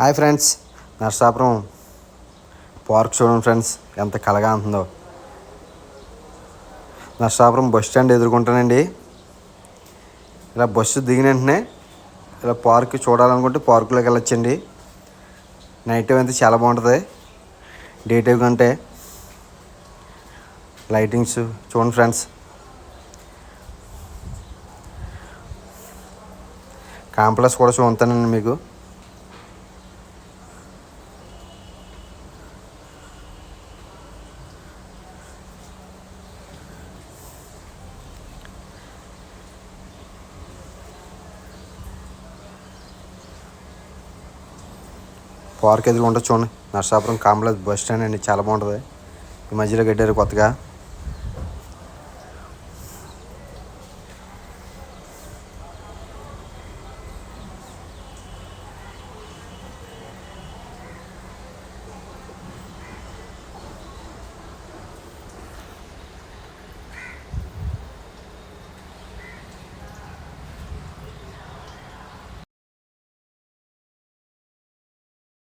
Hi friends Narsapuram park చూడండి friends ఎంత కలగా ఉంటుందో. నర్సాపురం బస్ స్టాండ్ ఎదుర్కొంటానండి. ఇలా బస్సు దిగిన వెంటనే ఇలా పార్క్ చూడాలనుకుంటే పార్కులోకి వెళ్ళొచ్చండి. నైట్ టైం అయితే చాలా బాగుంటుంది. డే టైం కంటే లైటింగ్స్ చూడండి ఫ్రెండ్స్. కాంప్లెక్స్ కూడా చూస్తానండి మీకు. పార్క్ ఎదురుకుంటే చూడండి. నర్సాపురం కాంప్లెక్స్ బస్ స్టాండ్ అండి. చాలా బాగుంటుంది. ఈ మధ్యలో కట్టారు కొత్తగా.